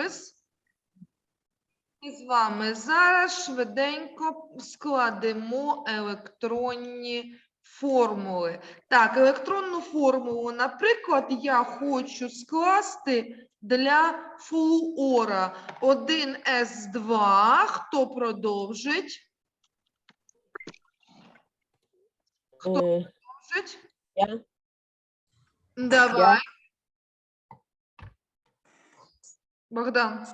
запис. І з вами зараз швиденько складемо електронні формули. Так, електронну формулу, наприклад, я хочу скласти для флуора 1С2. Хто продовжить? Хто Е, продовжить? Я. Давай. Богдан.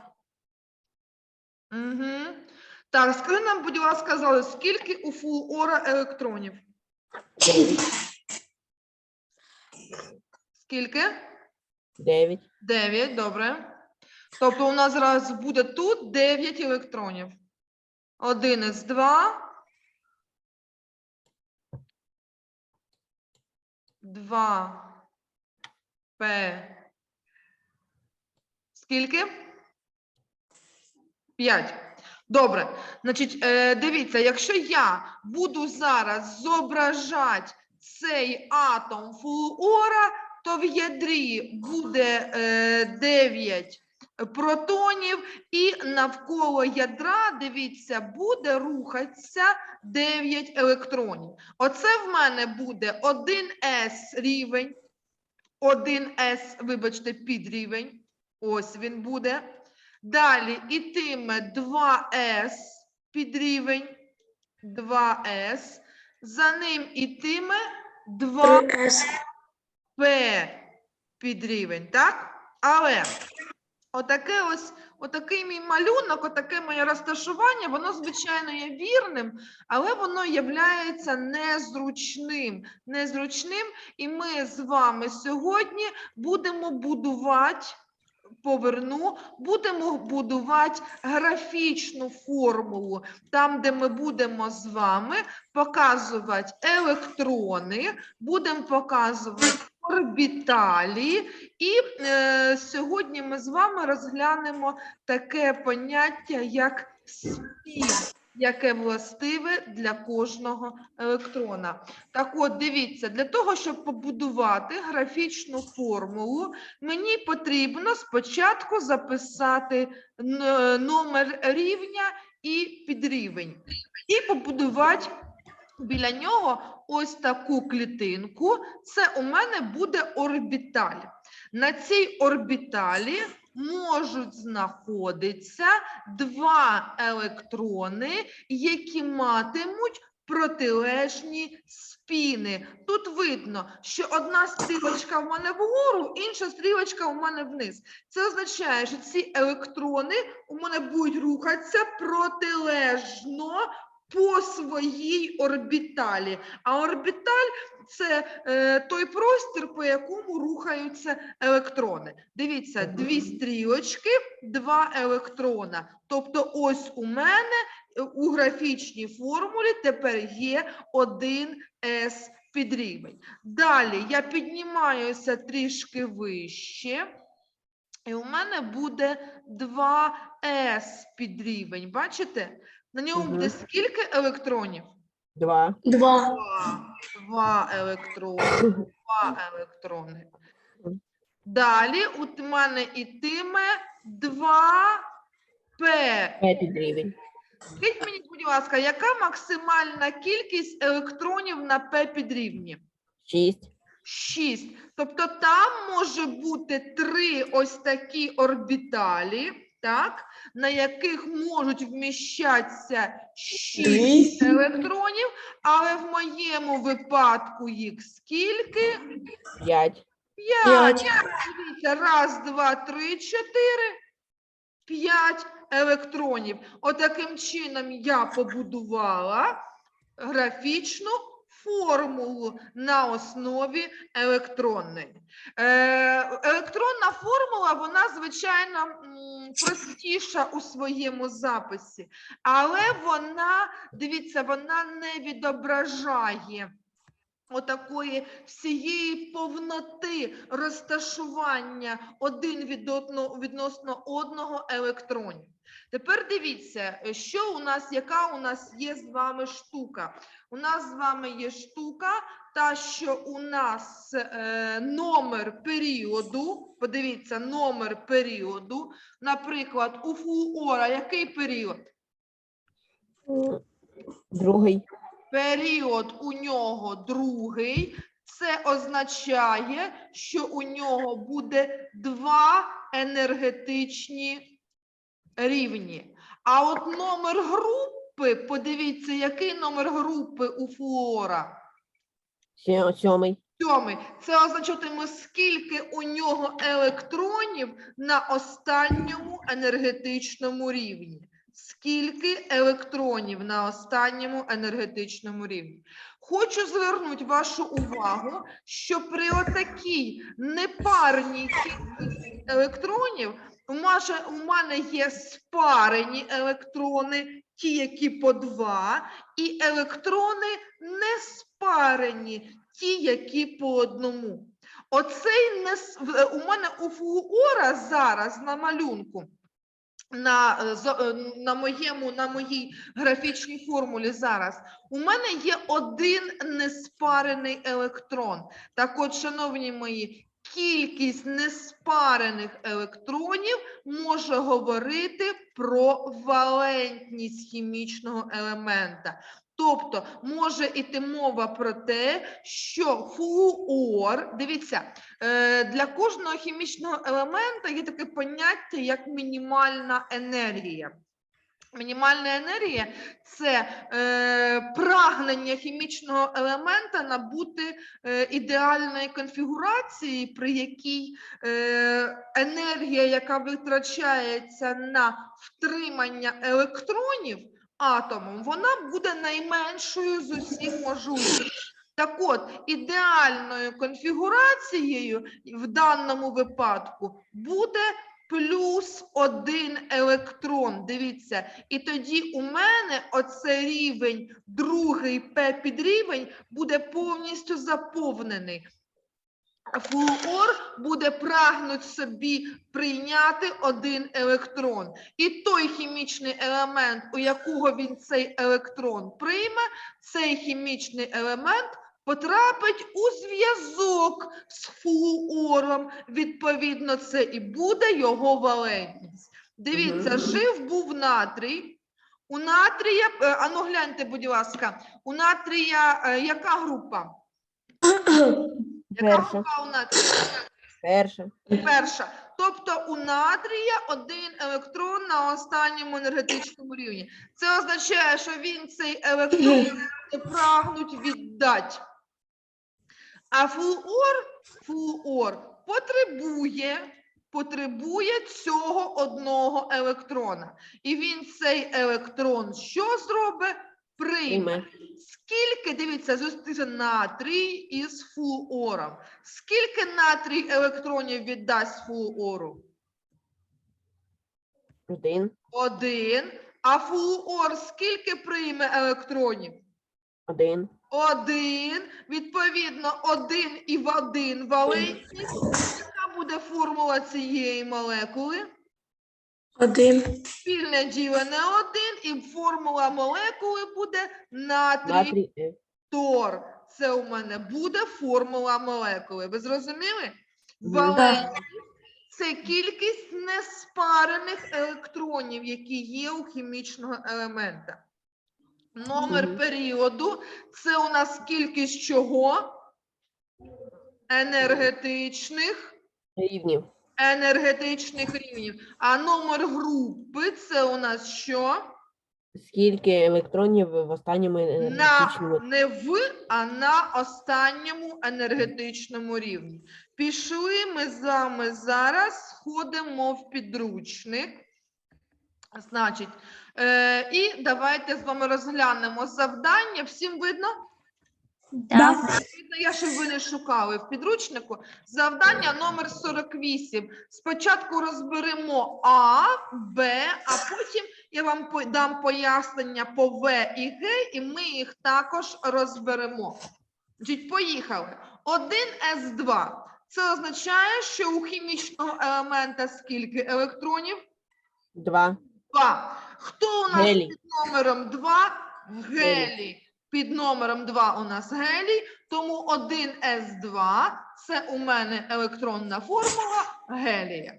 Угу. Так, скажи нам, будь ласка, зали, скільки у флуора електронів? Скільки? Дев'ять. 9, добре. Тобто у нас зараз буде тут 9 електронів. 1 із 2. 2 П. Скільки? 5. Добре. Значить, е, дивіться, якщо я буду зараз зображати цей атом флуора, то в ядрі буде е, 9 протонів, і навколо ядра, дивіться, буде рухатися 9 електронів. Оце в мене буде 1С рівень, 1С, вибачте, підрівень. Ось він буде. Далі ітиме 2С підрівень, 2С. За ним ітиме 2 П підрівень, так? Але отаке ось, отакий мій малюнок, отаке моє розташування, воно, звичайно, є вірним, але воно являється незручним. Незручним, і ми з вами сьогодні будемо будувати. Поверну, будемо будувати графічну формулу, там, де ми будемо з вами показувати електрони, будемо показувати орбіталі, і е, сьогодні ми з вами розглянемо таке поняття, як спін, яке властиве для кожного електрона. Так от, дивіться, для того, щоб побудувати графічну формулу, мені потрібно спочатку записати номер рівня і підрівень, і побудувати біля нього ось таку клітинку. Це у мене буде орбіталь. На цій орбіталі можуть знаходитися два електрони, які матимуть протилежні спіни. Тут видно, що одна стрілочка в мене вгору, інша стрілочка у мене вниз. Це означає, що ці електрони у мене будуть рухатися протилежно по своїй орбіталі. А орбіталь це е, той простір, по якому рухаються електрони. Дивіться, дві стрілочки, два електрона. Тобто, ось у мене е, у графічній формулі тепер є один с підрівень. Далі я піднімаюся трішки вище. І у мене буде 2С підрівень. Бачите? На ньому буде скільки електронів? Два. Два. Два. Два електрони. Два електрони. Далі у мене ітиме 2П. П підрівень. Скажіть мені, будь ласка, яка максимальна кількість електронів на П підрівні? Шість. 6. Тобто там може бути три ось такі орбіталі, так, на яких можуть вміщатися 6 електронів, але в моєму випадку їх скільки? П'ять. 5. П'ять. Дивіться, раз, два, три, чотири, п'ять електронів. Отаким чином я побудувала графічну формулу на основі електронної. Е, електронна формула, вона, звичайно, простіша у своєму записі, але вона, дивіться, вона не відображає отакої всієї повноти розташування один відносно одного електронів. Тепер дивіться, е, що у нас, яка у нас є з вами штука. У нас з вами є штука, та що у нас е, номер періоду, подивіться, номер періоду, наприклад, у флуора який період? Другий. Період у нього другий. Це означає, що у нього буде два енергетичні рівні. А от номер групи, подивіться, який номер групи у флуора? Сьомий. Сьомий. Це означатиме, скільки у нього електронів на останньому енергетичному рівні. Скільки електронів на останньому енергетичному рівні? Хочу звернути вашу увагу, що при отакій непарній кількості електронів у маже- у мене є спарені електрони, ті, які по два, і електрони не спарені, ті, які по одному. Оцей не у мене у флуора зараз на малюнку. На, е, е, на моєму на моїй графічній формулі зараз у мене є один неспарений електрон. Так от, шановні мої, кількість неспарених електронів може говорити про валентність хімічного елемента. Тобто може іти мова про те, що флуор, дивіться, е, для кожного хімічного елемента є таке поняття, як мінімальна енергія. Мінімальна енергія це е, прагнення хімічного елемента набути е, ідеальної конфігурації, при якій е, енергія, яка витрачається на втримання електронів атомом, вона буде найменшою з усіх можливих. Так от, ідеальною конфігурацією в даному випадку буде плюс один електрон. Дивіться, і тоді у мене оцей рівень, другий П підрівень, буде повністю заповнений. Флуор буде прагнути собі прийняти один електрон. І той хімічний елемент, у якого він цей електрон прийме, цей хімічний елемент потрапить у зв'язок з флуором. Відповідно, це і буде його валентність. Дивіться, жив був натрій. У натрія, е, ану гляньте, будь ласка, у натрія е, яка група? Яка група у натрія? Перша. Перша. Тобто у натрія один електрон на останньому енергетичному рівні. Це означає, що він цей електрон буде прагнуть віддати. А флуор, флуор потребує, потребує цього одного електрона. І він цей електрон що зробить? Прийме. Скільки, дивіться, зустріча натрій із флуором. Скільки натрій електронів віддасть флуору? Один. Один. А флуор скільки прийме електронів? Один. Один. Відповідно, один і в один валентність. Яка буде формула цієї молекули? Один. Спільне ділене один, і формула молекули буде натрій Натрій. Е. Тор. Це у мене буде формула молекули. Ви зрозуміли? Валентність це кількість неспарених електронів, які є у хімічного елемента. Номер періоду це у нас кількість чого? Енергетичних Рівнів. енергетичних рівнів. А номер групи це у нас що? Скільки електронів в останньому на не в, а на останньому енергетичному рівні. Пішли ми з вами зараз, сходимо в підручник. Значить, е, і давайте з вами розглянемо завдання. Всім видно? Да. Видно, я щоб ви не шукали в підручнику. Завдання номер 48. Спочатку розберемо А, Б, а потім я вам по- дам пояснення по В і Г, і ми їх також розберемо. Значить, поїхали. 1С2. Це означає, що у хімічного елемента скільки електронів? Два. 2. Хто у нас Гелій. під номером 2? Гелій. Під номером 2 у нас гелій, тому 1С2 це у мене електронна формула гелія.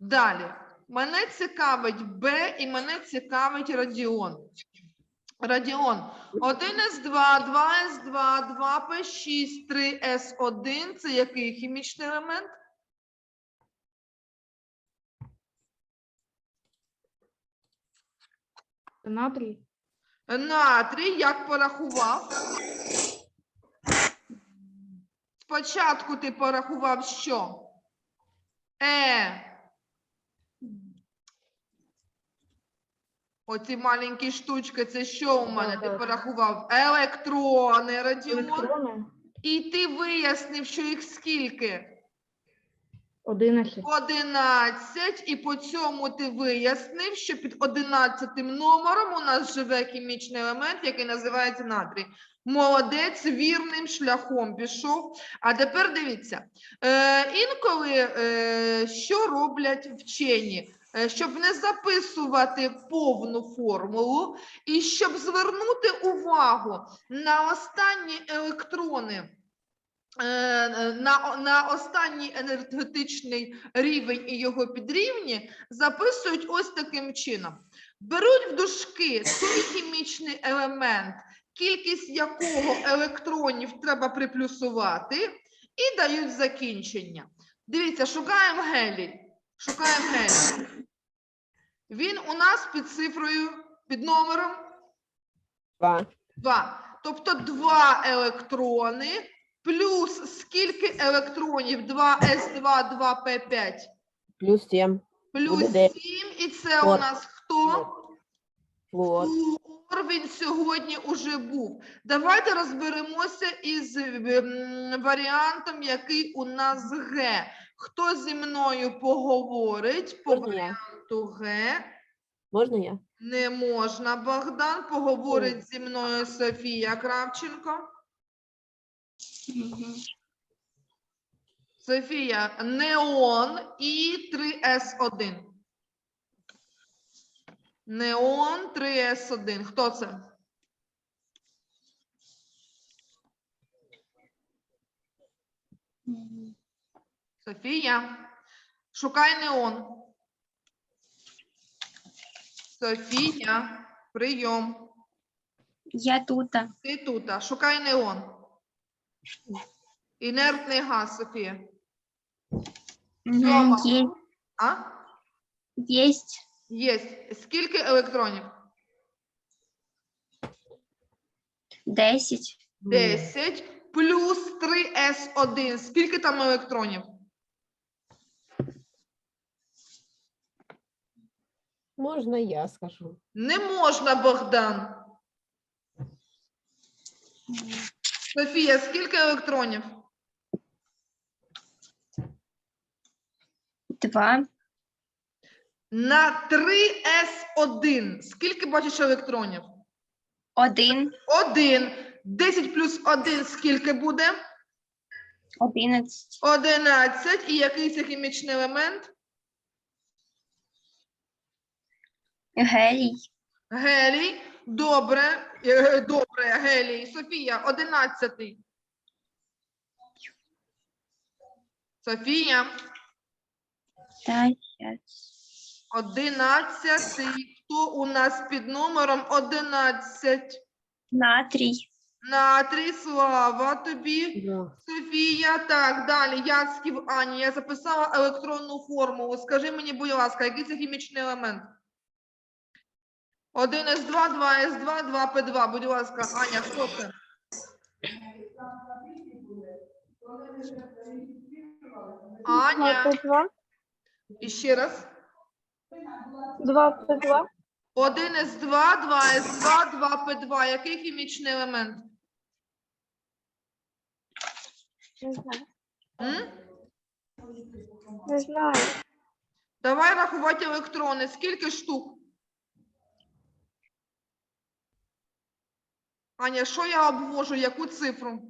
Далі. Мене цікавить Б і мене цікавить радіон. Радіон. 1С2, 2С2, 2П6, 3С1 це який хімічний елемент? Натрій. Натрій, як порахував? Спочатку ти порахував що? Е. Оці маленькі штучки, це що у мене? Ти порахував? Електрони, радіон. Електрони. І ти вияснив, що їх скільки? 11. 11, і по цьому ти вияснив, що під 11 номером у нас живе хімічний елемент, який називається натрій. Молодець, вірним шляхом пішов. А тепер дивіться, е, інколи е, що роблять вчені? Е, Щоб не записувати повну формулу і щоб звернути увагу на останні електрони на, на останній енергетичний рівень і його підрівні записують ось таким чином. Беруть в дужки той хімічний елемент, кількість якого електронів треба приплюсувати, і дають закінчення. Дивіться, шукаємо гелій. Шукаємо гелій. Він у нас під цифрою, під номером Два. 2. Тобто 2 електрони плюс скільки електронів? 2С2, 2П5 Плюс сім. плюс Буде дев'ять. 7. І це у нас хто? Флуор. Флуор, він сьогодні уже був. Давайте розберемося із ем, варіантом, який у нас Г. Хто зі мною поговорить по Можна я? варіанту Г? Можна я? Не можна, Богдан. Поговорить зі мною Софія Кравченко. Софія, неон і 3С1. Неон 3С1. Хто це? Софія. Шукай неон. Софія, прийом. Я тут. Ти тут. Шукай неон. Інертний газ, Софія. Сьома. А? Есть. Є. Скільки електронів? 10. 10 плюс 3С1. Скільки там електронів? Можна я скажу. Не можна, Богдан. Софія, скільки електронів? 2. На 3С1. Скільки бачиш електронів? 1. 1. 10 плюс 1 скільки буде? 11. 11. І який це хімічний елемент? Гелій. Гелій. Добре. Е, Добре, гелій. Софія, 11. Софія. 11. Хто у нас під номером 11? Натрій. Натрій, слава тобі. Два. Софія, так, далі. Яцьків Ані. Я записала електронну формулу. Скажи мені, будь ласка, який це хімічний елемент? 1С2, 2С2, 2П2. Будь ласка, Аня, хто це? Аня, П2. і ще раз. 2 П2. 1С2, 2С2, 2П2. Який хімічний елемент? Не знаю. М? Не знаю. Давай рахувати електрони. Скільки штук? Аня, що я обвожу? Яку цифру?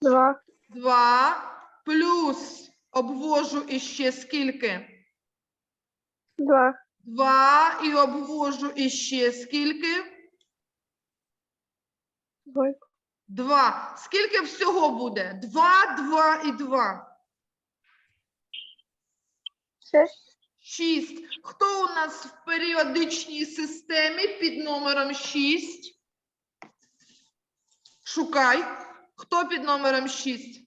Два. Два. Плюс обвожу іще скільки? Два. Два. І обвожу іще скільки? Двойку. Два. Скільки всього буде? Два, два і два. Шесть. 6. Хто у нас в періодичній системі під номером 6? Шукай. Хто під номером 6?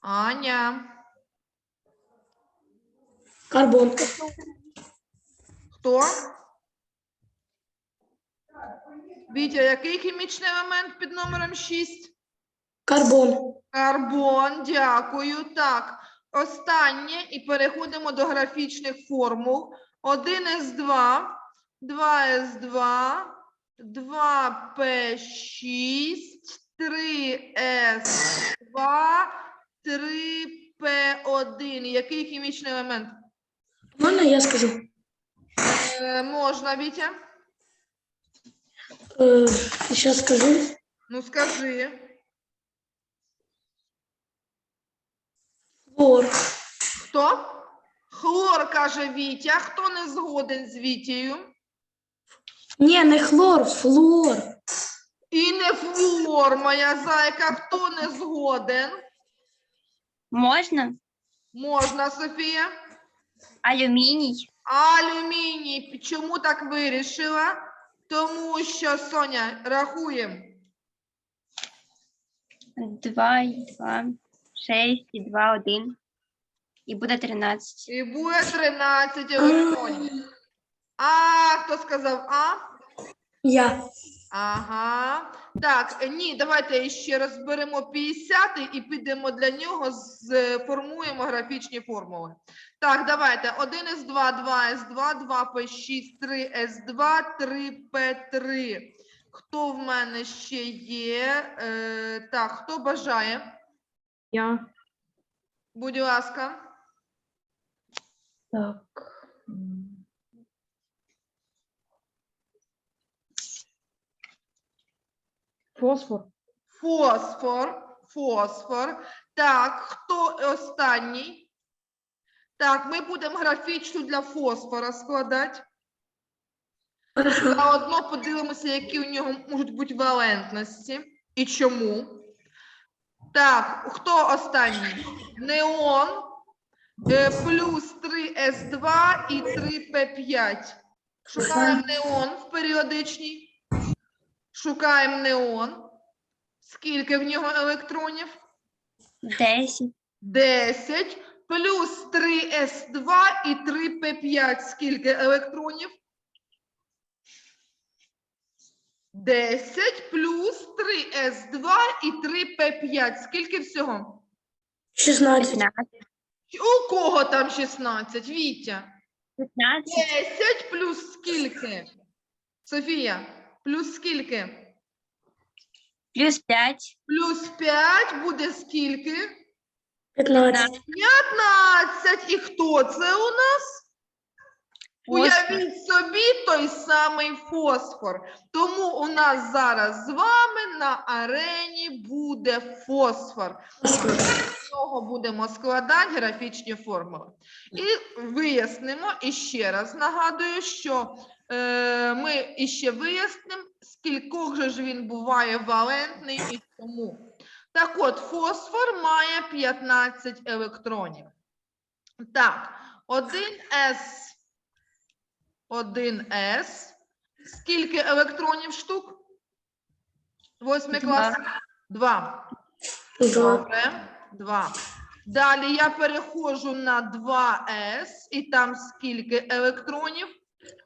Аня. Карбон. Хто? Вітя, який хімічний елемент під номером 6? Карбон. Карбон, дякую. Так, останнє і переходимо до графічних формул. 1С2, 2С2, 2П6, 3С2, 3П1. Який хімічний елемент? Можна я скажу? Е, можна, Вітя? Зараз скажу. Ну скажи. Хлор. Хто? Хлор, каже Вітя. Хто не згоден з Вітєю? Ні, не хлор, флор. І не флуор, моя зайка. Хто не згоден? Можна? Можна, Софія. Алюміній. Алюміній. Чому так вирішила? Тому що, Соня, рахуємо. Два і два. Шесть і два, один. І буде тринадцять. І буде 13 електронів. А, хто сказав А? Я. Ага. Так, е, ні, давайте ще розберемо 50 і підемо для нього, сформуємо графічні формули. Так, давайте. 1С2, 2С2, 2П6, 3С2, 3П3. Хто в мене ще є? Е, так, хто бажає? Я. Будь ласка. Так. Фосфор. Фосфор. Фосфор. Так, хто останній? Так, ми будемо графічну для фосфора складати. Заодно подивимося, які у нього можуть бути валентності і чому. Так, хто останній? Неон е, плюс 3С2 і 3П5. Шукаємо неон в періодичній. Шукаємо неон. Скільки в нього електронів? Десять. 10 плюс 3С2 і 3П5. Скільки електронів? 10 плюс 3С2 і 3П5. Скільки всього? 16. У кого там 16? Вітя. П'ятнадцять. 10 плюс скільки? Софія, плюс скільки? Плюс п'ять. Плюс 5 буде скільки? 15. 15. І хто це у нас? Уявіть собі той самий фосфор. Тому у нас зараз з вами на арені буде фосфор. З нього будемо складати графічні формули. І вияснимо, і ще раз нагадую, що ми іще вияснимо, скількох же ж він буває валентний і чому. Так от, фосфор має 15 електронів. Так, 1С 1С. Скільки електронів штук? Восьмий клас? Два. Два. Добре. Два. Далі я переходжу на 2С. І там скільки електронів?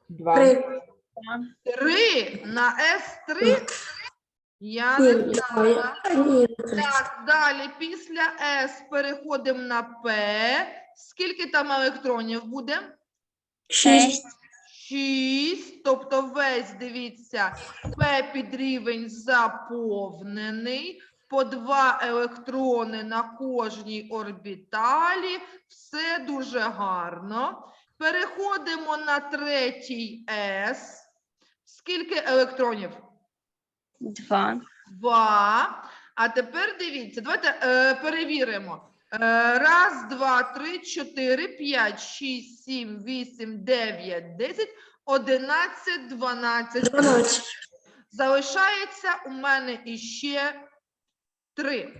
Два. Три. Три. На С3. Я не Ні, знала. Ні, три. Так, далі після С переходимо на П. Скільки там електронів буде? Шість. 6, тобто весь, дивіться, П підрівень заповнений, по два електрони на кожній орбіталі, все дуже гарно. Переходимо на третій С. Скільки електронів? Два. Два. А тепер дивіться, давайте е, перевіримо. Е, раз, два, три, чотири, п'ять, шість, сім, вісім, дев'ять, десять, одинадцять, дванадцять. 12. Залишається у мене іще три.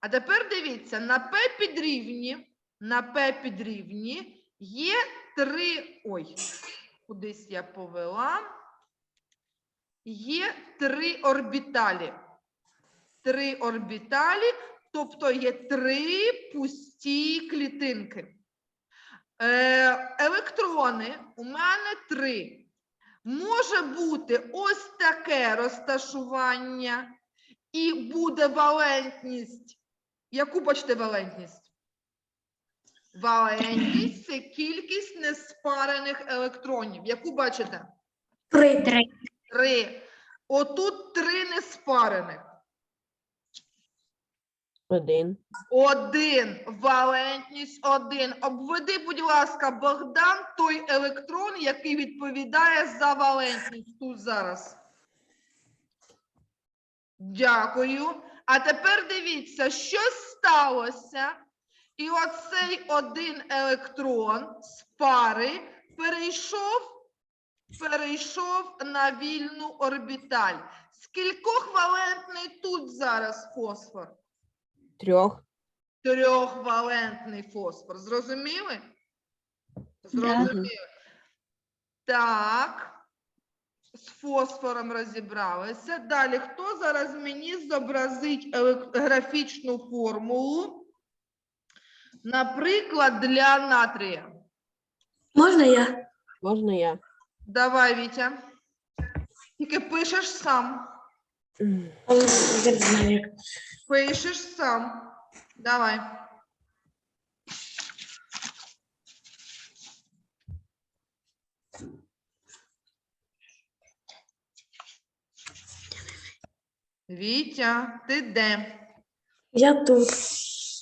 А тепер дивіться, на П підрівні, на П підрівні є три. Ой, кудись я повела. Є три орбіталі. Три орбіталі, тобто є три пусті клітинки. Е, електрони у мене три. Може бути ось таке розташування, і буде валентність. Яку бачите валентність? Валентність це кількість неспарених електронів. Яку бачите? 3. Три. Три. Отут три неспарених. Один. Один. Валентність один. Обведи, будь ласка, Богдан, той електрон, який відповідає за валентність тут зараз. Дякую. А тепер дивіться, що сталося. І оцей один електрон з пари перейшов, перейшов на вільну орбіталь. Скількох валентний тут зараз фосфор? Трьох. Трьохвалентний фосфор. Зрозуміли? Зрозуміли. Так. З фосфором розібралися. Далі, хто зараз мені зобразить графічну формулу? Наприклад, для натрія. Можна я? Можна я? Давай, Вітя. Тільки пишеш сам. Пишеш сам. Давай. Вітя, ти де? Я тут.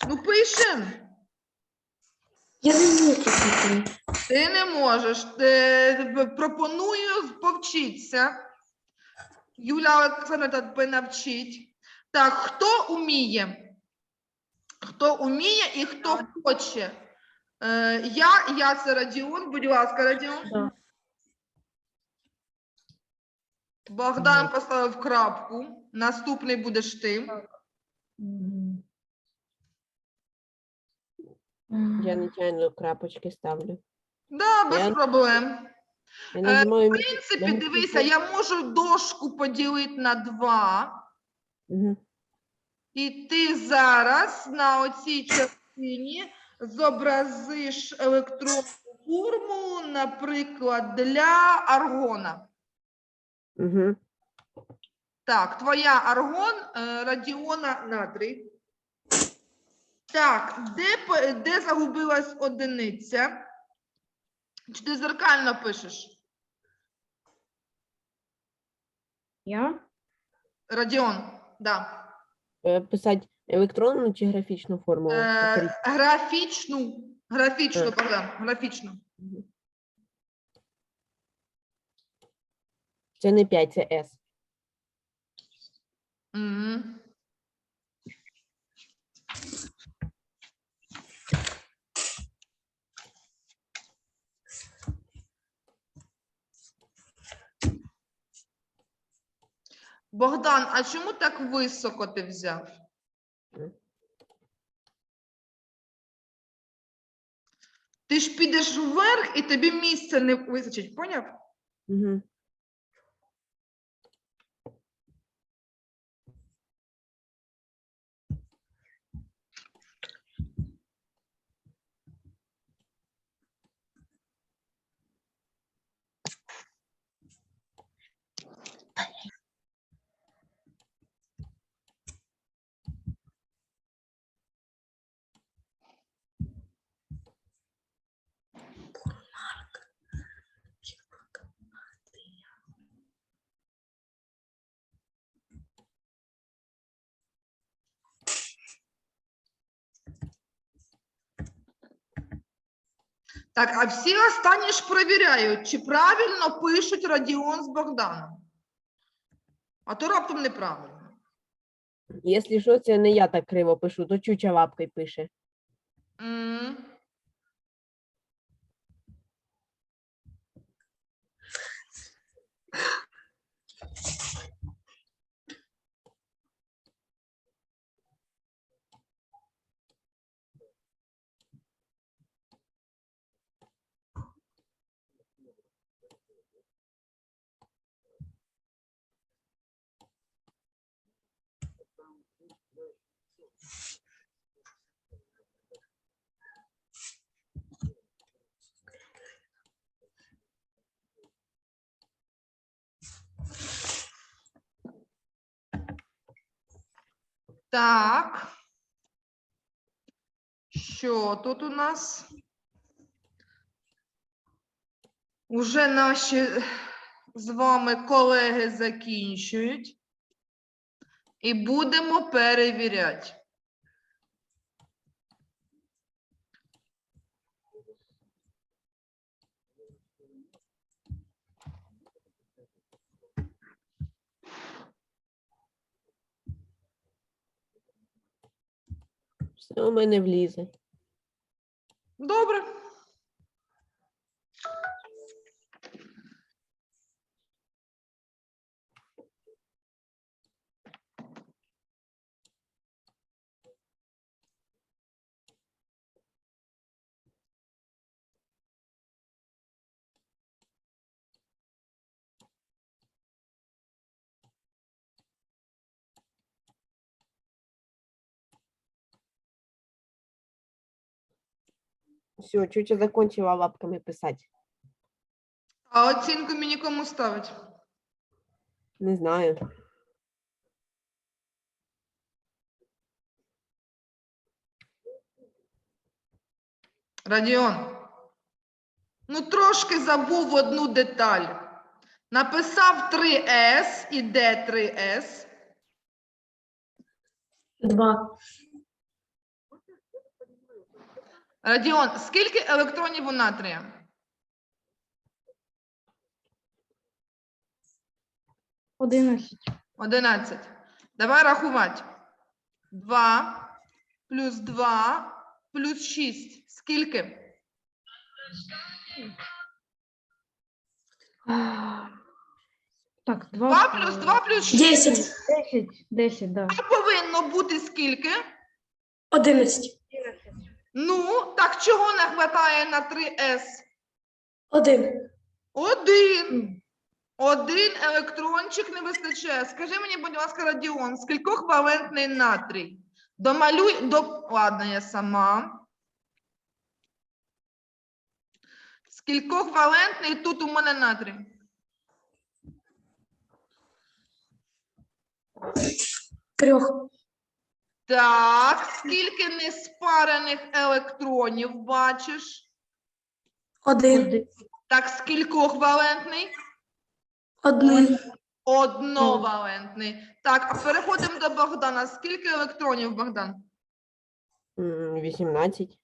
Ну, пишем. Я не можу писати. Ти не можеш. Е, Пропоную повчитися. Юля Олександровна тебе навчить. Так, хто уміє? Хто уміє і хто хоче? Е, я, я це Радіон. Будь ласка, Радіон. Да. Богдан поставив крапку. Наступний будеш ти. Мгм. Я нечайно крапочки ставлю. Да, без Я- проблем. Я Е, нажимаю В мі- принципі, Я дивися, я можу дошку поділити на два. Мгм. І ти зараз на оцій частині зобразиш електронну формулу, наприклад, для аргона. Мгм. Так, твоя аргон, е, радіона натрій. Так, де, де загубилась одиниця? Чи ти зеркально пишеш? Я? Радіон, да. Е, Писати електронну чи графічну формулу? Е, графічну, графічну. Богдан, графічну. Це не 5, це S. Мгм. Богдан, а чому так високо ти взяв? Ти ж підеш вверх і тобі місця не вистачить, поняв? Угу. Так, а всі останні ж перевіряють, чи правильно пишуть Радіон з Богданом. А то раптом неправильно. Якщо що, це не я так криво пишу, то чуча лапкою пише. М. Так. Що тут у нас? Уже наші з вами колеги закінчують. І будемо перевіряти. Все у мене влізе. Добре. Все, чуча закончила лапками писати. А оцінку мені кому ставить? Не знаю. Радіон. Ну, трошки забув одну деталь. Написав 3С і де 3С? Два. Радіон, скільки електронів у натрія? Одинадцять. 11. Давай рахувати. 2 плюс 2 плюс 6. Скільки? Так, два. 2 плюс 2 плюс 6. Десять. Десять. Десять, да. А повинно бути скільки? Одинадцять. Ну, так чого не вистачає на 3С? Один. Один. Один електрончик не вистачає. Скажи мені, будь ласка, Радіон, скількох валентний натрій? Домалюй, до... ладно, я сама. Скількох валентний тут у мене натрій? Трьох. Так, скільки неспарених електронів бачиш? Один. Так, скількох валентний? Один. Одновалентний. Так, а переходимо до Богдана. Скільки електронів, Богдан? М, 18.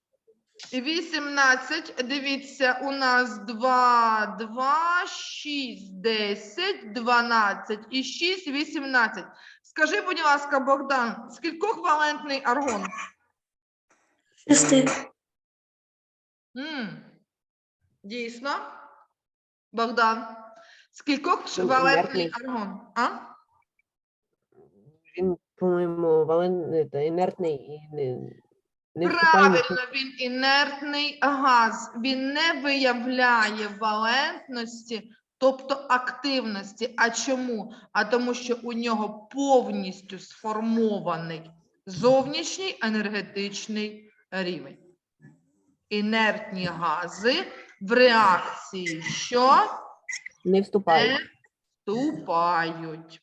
18. Дивіться, у нас 2, 2, 6, 10, 12 і 6, 18. Скажи, будь ласка, Богдан, скількох валентний аргон? Шести. М, Дійсно. Богдан. Скількох валентний інертний. аргон? А? Він, по-моєму, вален... это, інертний і не, не вступає Правильно, він інертний газ. Він не виявляє валентності, тобто активності. А чому? А тому, що у нього повністю сформований зовнішній енергетичний рівень. Інертні гази в реакції що не вступають. не вступають.